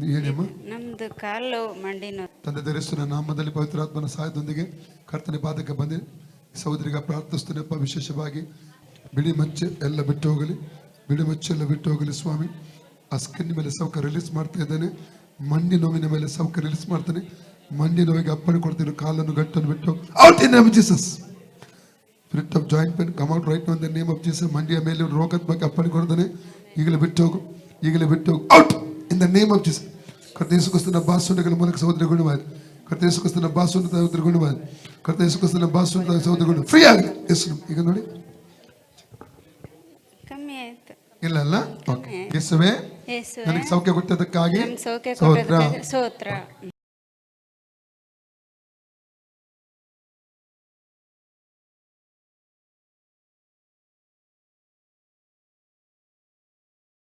ನಮ್ದು ಕಾಲು ಮಂಡಿ ನೋವು. ತಂದೆ ಧರಿಸುವ ನಾಮದಲ್ಲಿ ಪವಿತ್ರಾತ್ಮನ ಸಹಾಯದೊಂದಿಗೆ ಕರ್ತನೆ ಪಾದಕ್ಕೆ ಬಂದೆ. ಸಹೋದರಿಗ ಪ್ರಾರ್ಥಿಸ್ತೇನೆಪ್ಪ ವಿಶೇಷವಾಗಿ ಬಿಳಿ ಮಚ್ಚೆ ಎಲ್ಲ ಬಿಟ್ಟು ಹೋಗಲಿ. ಬಿಳಿ ಮಚ್ಚೆ ಎಲ್ಲ ಬಿಟ್ಟು ಹೋಗಲಿ ಸ್ವಾಮಿ. ಆ ಸ್ಕಿನ್ ಮೇಲೆ ಸೌಕ ರಿಲೀಸ್ ಮಾಡ್ತಾ ಇದ್ದೇನೆ. ಮಂಡಿ ನೋವಿನ ಮೇಲೆ ಸೌಕ ರಿಲೀಸ್ ಮಾಡ್ತಾನೆ. ಮಂಡಿ ನೋವಿಗೆ ಅಪ್ಪಣೆ ಕೊಡ್ತೀನಿ. ಕಾಲನ್ನು ಗಟ್ಟನ್ನು ಬಿಟ್ಟು out in name Jesus spirit of joint pain come out right in the name of Jesus ಮಂಡಿಯ ಮೇಲೆ ರೋಗದ ಬಗ್ಗೆ ಅಪ್ಪಣೆ ಕೊಡ್ತಾನೆ. ಈಗಲೇ ಬಿಟ್ಟು ಹೋಗು. ಈಗಲೇ ಬಿಟ್ಟು ಹೋಗು. Out in the name of Jesus ಕರ್ತೇಸುಕ್ರಿಸ್ತನ ಬಾಸುಂಡಗಳ ಮೂಲಕ ಸಹೋದರ ಗುಣವಾದ ಕರ್ತೇಸುಕ್ರಿಸ್ತನ ಬಾಸುಂಡ ಸಹೋದರ ಗುಣವಾದ ಕರ್ತೇಸುಕ್ರಿಸ್ತನ ಬಾಸುಂಡ ಸಹೋದರ ಗುಣ ಫ್ರೀ ಆಗಲಿ. ಹೆಸರು ಈಗ ನೋಡಿ. ಕಮ್ಮಿ ಆಯ್ತು. ಇಲ್ಲ ಅಲ್ಲ? ಓಕೆ ಯೇಸುವೇ ಯೇಸುವೆ, ನನಗೆ ಸೌಖ್ಯ ಕೊಟ್ಟದಕ್ಕಾಗಿ ಸೌಖ್ಯ ಸ್ತೋತ್ರ. ಕೊಟ್ಟದಕ್ಕೆ ಸ್ತೋತ್ರ.